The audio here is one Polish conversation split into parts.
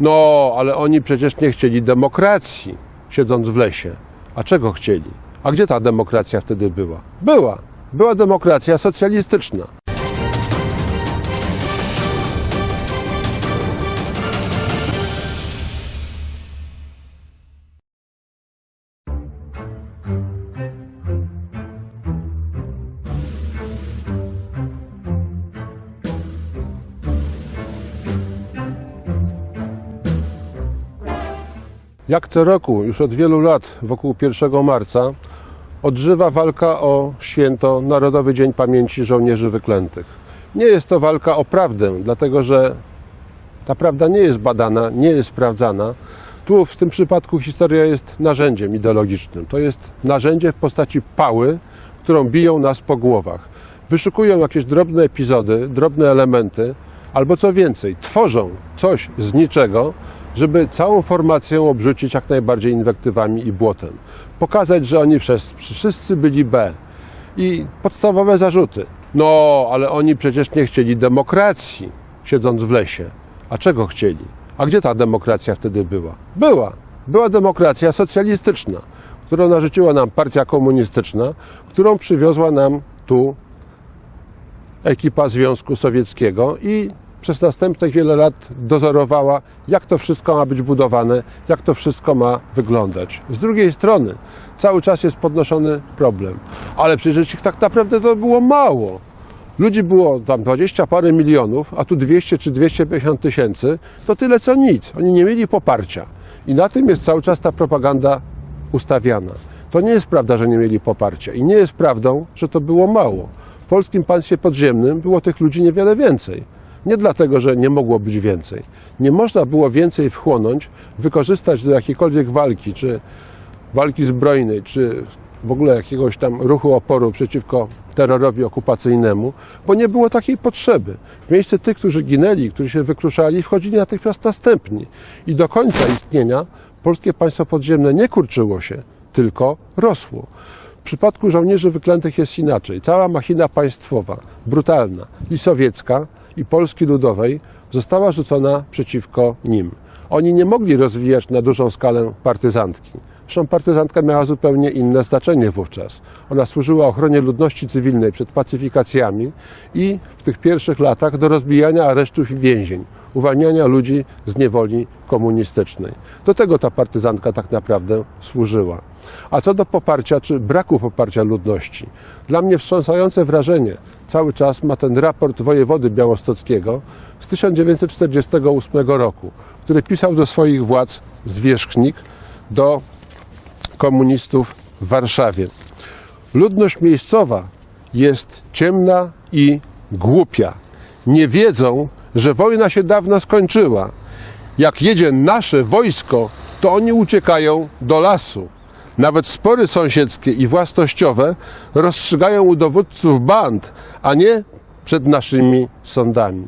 No, ale oni przecież nie chcieli demokracji, siedząc w lesie. A czego chcieli? A gdzie ta demokracja wtedy była? Była. Była demokracja socjalistyczna. Jak co roku, już od wielu lat, wokół 1 marca, odżywa walka o święto Narodowy Dzień Pamięci Żołnierzy Wyklętych. Nie jest to walka o prawdę, dlatego że ta prawda nie jest badana, nie jest sprawdzana. Tu w tym przypadku historia jest narzędziem ideologicznym. To jest narzędzie w postaci pały, którą biją nas po głowach. Wyszukują jakieś drobne epizody, drobne elementy, albo co więcej, tworzą coś z niczego, żeby całą formację obrzucić jak najbardziej inwektywami i błotem. Pokazać, że oni przez, wszyscy byli B. I podstawowe zarzuty. No, ale oni przecież nie chcieli demokracji, siedząc w lesie. A czego chcieli? A gdzie ta demokracja wtedy była? Była. Była demokracja socjalistyczna, którą narzuciła nam partia komunistyczna, którą przywiozła nam tu ekipa Związku Sowieckiego i przez następnych wiele lat dozorowała, jak to wszystko ma być budowane, jak to wszystko ma wyglądać. Z drugiej strony cały czas jest podnoszony problem, ale przecież ich tak naprawdę to było mało. Ludzi było tam 20 parę milionów, a tu 200 czy 250 tysięcy, to tyle co nic. Oni nie mieli poparcia. I na tym jest cały czas ta propaganda ustawiana. To nie jest prawda, że nie mieli poparcia. I nie jest prawdą, że to było mało. W polskim państwie podziemnym było tych ludzi niewiele więcej. Nie dlatego, że nie mogło być więcej. Nie można było więcej wchłonąć, wykorzystać do jakiejkolwiek walki, czy walki zbrojnej, czy w ogóle jakiegoś tam ruchu oporu przeciwko terrorowi okupacyjnemu, bo nie było takiej potrzeby. W miejsce tych, którzy ginęli, którzy się wykruszali, wchodzili natychmiast następni. I do końca istnienia polskie państwo podziemne nie kurczyło się, tylko rosło. W przypadku żołnierzy wyklętych jest inaczej. Cała machina państwowa, brutalna i sowiecka, i Polski Ludowej została rzucona przeciwko nim. Oni nie mogli rozwijać na dużą skalę partyzantki. Zresztą partyzantka miała zupełnie inne znaczenie wówczas. Ona służyła ochronie ludności cywilnej przed pacyfikacjami i w tych pierwszych latach do rozbijania aresztów i więzień, uwalniania ludzi z niewoli komunistycznej. Do tego ta partyzantka tak naprawdę służyła. A co do poparcia czy braku poparcia ludności, dla mnie wstrząsające wrażenie cały czas ma ten raport wojewody białostockiego z 1948 roku, który pisał do swoich władz zwierzchnik, do komunistów w Warszawie. Ludność miejscowa jest ciemna i głupia. Nie wiedzą, że wojna się dawno skończyła. Jak jedzie nasze wojsko, to oni uciekają do lasu. Nawet spory sąsiedzkie i własnościowe rozstrzygają u dowódców band, a nie przed naszymi sądami.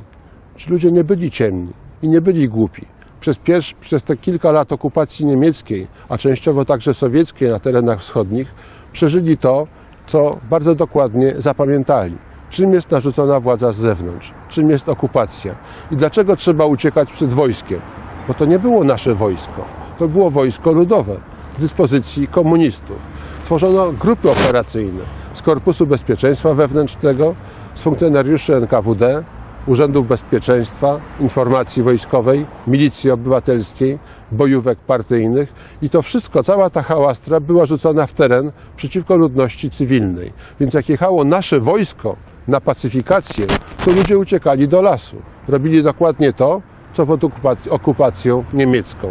Ci ludzie nie byli ciemni i nie byli głupi. Przez, pierwszy, przez te kilka lat okupacji niemieckiej, a częściowo także sowieckiej na terenach wschodnich, przeżyli to, co bardzo dokładnie zapamiętali. Czym jest narzucona władza z zewnątrz? Czym jest okupacja? I dlaczego trzeba uciekać przed wojskiem? Bo to nie było nasze wojsko. To było wojsko ludowe w dyspozycji komunistów. Tworzono grupy operacyjne z Korpusu Bezpieczeństwa Wewnętrznego, z funkcjonariuszy NKWD, Urzędów Bezpieczeństwa, Informacji Wojskowej, Milicji Obywatelskiej, bojówek partyjnych i to wszystko, cała ta hałastra była rzucona w teren przeciwko ludności cywilnej. Więc jak jechało nasze wojsko na pacyfikację, to ludzie uciekali do lasu. Robili dokładnie to, co pod okupac- okupacją niemiecką.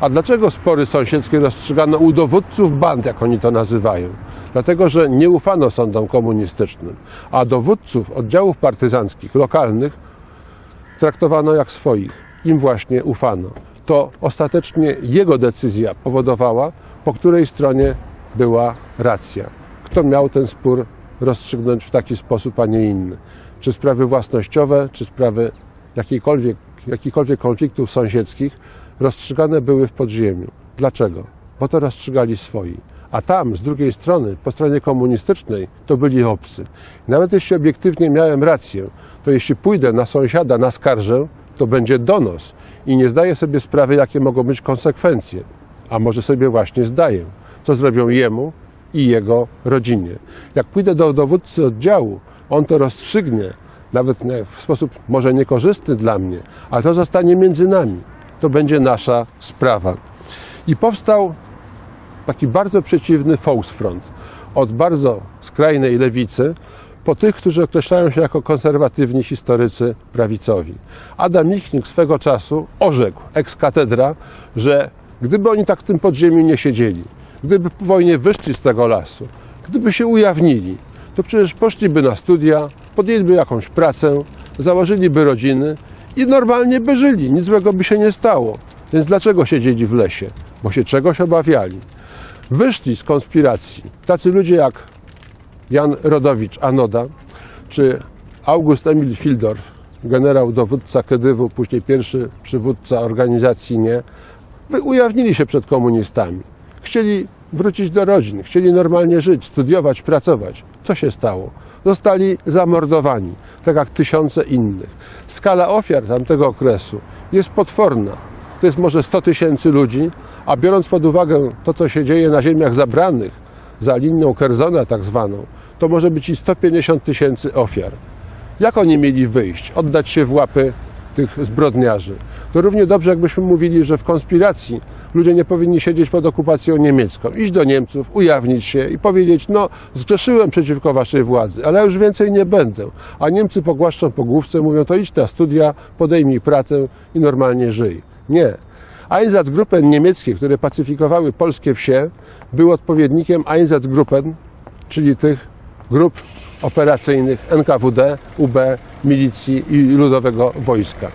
A dlaczego spory sąsiedzkie rozstrzygano u dowódców band, jak oni to nazywają? Dlatego, że nie ufano sądom komunistycznym, a dowódców oddziałów partyzanckich, lokalnych, traktowano jak swoich. Im właśnie ufano. To ostatecznie jego decyzja powodowała, po której stronie była racja. Kto miał ten spór rozstrzygnąć w taki sposób, a nie inny? Czy sprawy własnościowe, czy sprawy jakiejkolwiek, jakichkolwiek konfliktów sąsiedzkich rozstrzygane były w podziemiu. Dlaczego? Bo to rozstrzygali swoi. A tam, z drugiej strony, po stronie komunistycznej, to byli obcy. Nawet jeśli obiektywnie miałem rację, to jeśli pójdę na sąsiada na skarżę, to będzie donos i nie zdaje sobie sprawy, jakie mogą być konsekwencje. A może sobie właśnie zdaję, co zrobią jemu i jego rodzinie. Jak pójdę do dowódcy oddziału, on to rozstrzygnie, nawet w sposób może niekorzystny dla mnie, ale to zostanie między nami. To będzie nasza sprawa. I powstał taki bardzo przeciwny Volksfront od bardzo skrajnej lewicy po tych, którzy określają się jako konserwatywni historycy prawicowi. Adam Michnik swego czasu orzekł ex katedra, że gdyby oni tak w tym podziemiu nie siedzieli, gdyby po wojnie wyszli z tego lasu, gdyby się ujawnili, to przecież poszliby na studia, podjęliby jakąś pracę, założyliby rodziny i normalnie by żyli, nic złego by się nie stało. Więc dlaczego siedzieli w lesie? Bo się czegoś obawiali. Wyszli z konspiracji tacy ludzie jak Jan Rodowicz Anoda, czy August Emil Fildorf, generał dowódca Kedywu, później pierwszy przywódca organizacji NIE, ujawnili się przed komunistami. Chcieli wrócić do rodzin, chcieli normalnie żyć, studiować, pracować. Co się stało? Zostali zamordowani, tak jak tysiące innych. Skala ofiar tamtego okresu jest potworna. To jest może 100 tysięcy ludzi, a biorąc pod uwagę to, co się dzieje na ziemiach zabranych, za linią Kerzona tak zwaną, to może być i 150 tysięcy ofiar. Jak oni mieli wyjść, oddać się w łapy tych zbrodniarzy? To równie dobrze, jakbyśmy mówili, że w konspiracji ludzie nie powinni siedzieć pod okupacją niemiecką. Iść do Niemców, ujawnić się i powiedzieć, no zgrzeszyłem przeciwko waszej władzy, ale już więcej nie będę. A Niemcy pogłaszczą po główce, mówią, to idź na studia, podejmij pracę i normalnie żyj. Nie. Einsatzgruppen niemieckie, które pacyfikowały polskie wsie, był odpowiednikiem Einsatzgruppen, czyli tych grup operacyjnych NKWD, UB, milicji i ludowego wojska.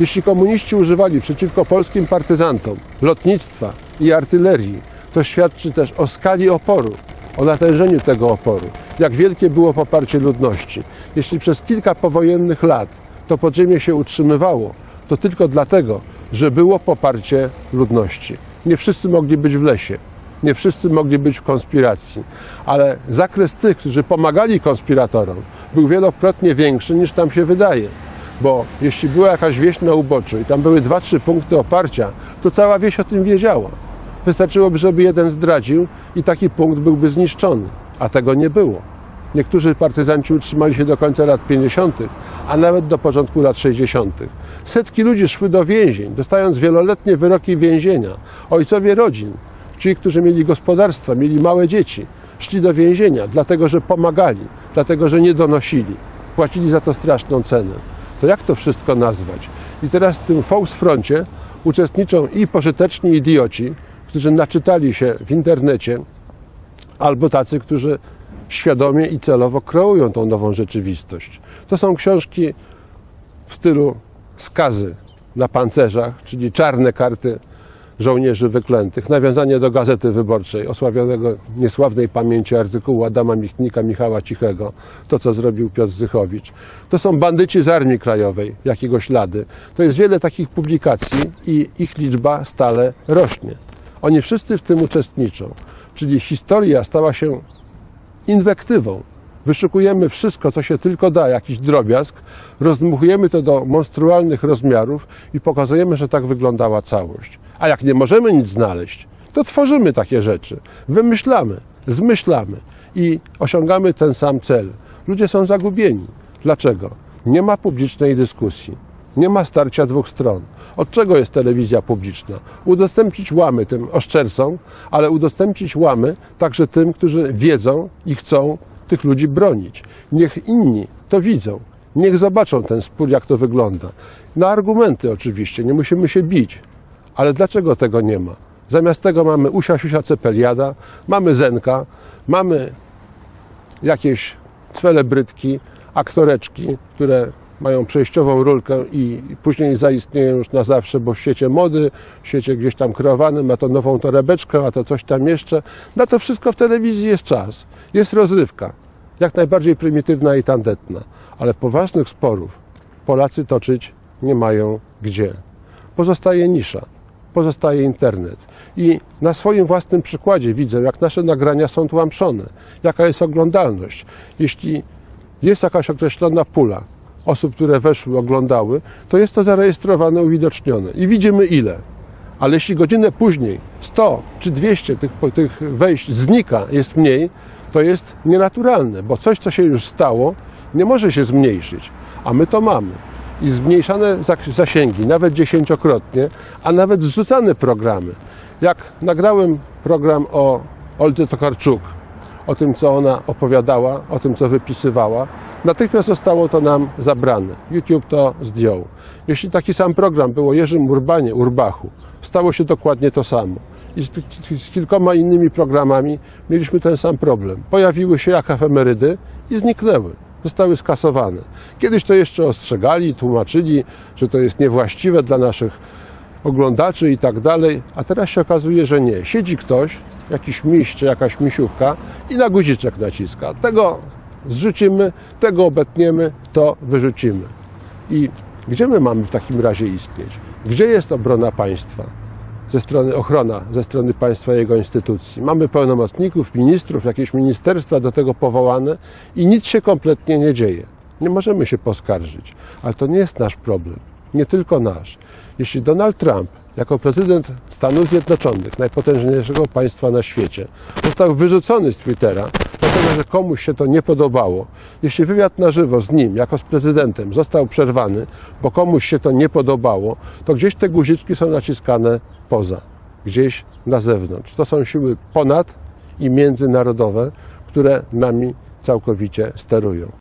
Jeśli komuniści używali przeciwko polskim partyzantom lotnictwa i artylerii, to świadczy też o skali oporu, o natężeniu tego oporu, jak wielkie było poparcie ludności. Jeśli przez kilka powojennych lat to podziemie się utrzymywało, to tylko dlatego, że było poparcie ludności. Nie wszyscy mogli być w lesie, nie wszyscy mogli być w konspiracji, ale zakres tych, którzy pomagali konspiratorom, był wielokrotnie większy niż tam się wydaje. Bo jeśli była jakaś wieś na uboczu i tam były dwa, trzy punkty oparcia, to cała wieś o tym wiedziała. Wystarczyłoby, żeby jeden zdradził i taki punkt byłby zniszczony, a tego nie było. Niektórzy partyzanci utrzymali się do końca lat 50., a nawet do początku lat 60. Setki ludzi szły do więzień, dostając wieloletnie wyroki więzienia. Ojcowie rodzin, ci, którzy mieli gospodarstwa, mieli małe dzieci, szli do więzienia, dlatego że pomagali, dlatego że nie donosili. Płacili za to straszną cenę. To jak to wszystko nazwać? I teraz w tym Volksfroncie uczestniczą i pożyteczni idioci, którzy naczytali się w internecie, albo tacy, którzy świadomie i celowo kreują tą nową rzeczywistość. To są książki w stylu skazy na pancerzach, czyli czarne karty żołnierzy wyklętych, nawiązanie do Gazety Wyborczej, osławionego niesławnej pamięci artykułu Adama Michnika, Michała Cichego, to co zrobił Piotr Zychowicz. To są bandyci z Armii Krajowej, jakiegoś lady. To jest wiele takich publikacji i ich liczba stale rośnie. Oni wszyscy w tym uczestniczą, czyli historia stała się inwektywą. Wyszukujemy wszystko, co się tylko da, jakiś drobiazg, rozdmuchujemy to do monstrualnych rozmiarów i pokazujemy, że tak wyglądała całość. A jak nie możemy nic znaleźć, to tworzymy takie rzeczy, wymyślamy, zmyślamy i osiągamy ten sam cel. Ludzie są zagubieni. Dlaczego? Nie ma publicznej dyskusji. Nie ma starcia dwóch stron. Od czego jest telewizja publiczna? Udostępnić łamy tym oszczercom, ale udostępnić łamy także tym, którzy wiedzą i chcą tych ludzi bronić. Niech inni to widzą. Niech zobaczą ten spór, jak to wygląda. Na argumenty oczywiście, nie musimy się bić. Ale dlaczego tego nie ma? Zamiast tego mamy Usia Siusia Cepeliada, mamy Zenka, mamy jakieś celebrytki, aktoreczki, które mają przejściową rolkę i później zaistnieją już na zawsze, bo w świecie mody, w świecie gdzieś tam kreowanym ma to nową torebeczkę, a to coś tam jeszcze. Na to wszystko w telewizji jest czas. Jest rozrywka. Jak najbardziej prymitywna i tandetna. Ale poważnych sporów Polacy toczyć nie mają gdzie. Pozostaje nisza, pozostaje internet. I na swoim własnym przykładzie widzę, jak nasze nagrania są tłamszone, jaka jest oglądalność. Jeśli jest jakaś określona pula, osób, które weszły, oglądały, to jest to zarejestrowane, uwidocznione i widzimy ile. Ale jeśli godzinę później 100 czy 200 tych, tych wejść znika, jest mniej, to jest nienaturalne, bo coś, co się już stało, nie może się zmniejszyć, a my to mamy. I zmniejszane zasięgi, nawet dziesięciokrotnie, a nawet zrzucane programy. Jak nagrałem program o Oldze Tokarczuk, o tym, co ona opowiadała, o tym, co wypisywała, natychmiast zostało to nam zabrane. YouTube to zdjął. Jeśli taki sam program był o Jerzym Urbanie, Urbachu, stało się dokładnie to samo. I z, z kilkoma innymi programami mieliśmy ten sam problem. Pojawiły się jak efemerydy i zniknęły. Zostały skasowane. Kiedyś to jeszcze ostrzegali, tłumaczyli, że to jest niewłaściwe dla naszych oglądaczy i tak dalej, a teraz się okazuje, że nie. Siedzi ktoś, jakiś miś czy jakaś misiówka i na guziczek naciska. Tego zrzucimy, tego obetniemy, to wyrzucimy. I gdzie my mamy w takim razie istnieć? Gdzie jest obrona państwa? Ze strony ochrona, ze strony państwa i jego instytucji. Mamy pełnomocników, ministrów, jakieś ministerstwa do tego powołane i nic się kompletnie nie dzieje. Nie możemy się poskarżyć, ale to nie jest nasz problem. Nie tylko nasz. Jeśli Donald Trump, jako prezydent Stanów Zjednoczonych, najpotężniejszego państwa na świecie, został wyrzucony z Twittera, dlatego że komuś się to nie podobało, jeśli wywiad na żywo z nim, jako z prezydentem, został przerwany, bo komuś się to nie podobało, to gdzieś te guziczki są naciskane poza, gdzieś na zewnątrz. To są siły ponad i międzynarodowe, które nami całkowicie sterują.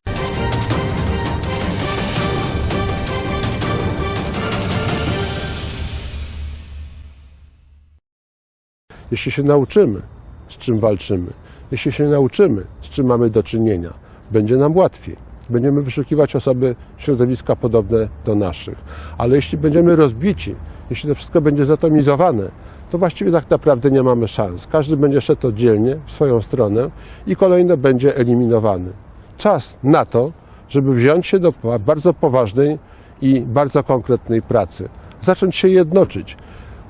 Jeśli się nauczymy, z czym walczymy, jeśli się nauczymy, z czym mamy do czynienia, będzie nam łatwiej. Będziemy wyszukiwać osoby środowiska podobne do naszych. Ale jeśli będziemy rozbici, jeśli to wszystko będzie zatomizowane, to właściwie tak naprawdę nie mamy szans. Każdy będzie szedł oddzielnie w swoją stronę i kolejno będzie eliminowany. Czas na to, żeby wziąć się do bardzo poważnej i bardzo konkretnej pracy. Zacząć się jednoczyć.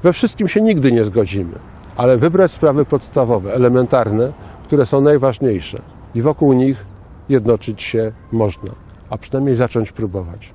We wszystkim się nigdy nie zgodzimy, ale wybrać sprawy podstawowe, elementarne, które są najważniejsze i wokół nich jednoczyć się można, a przynajmniej zacząć próbować.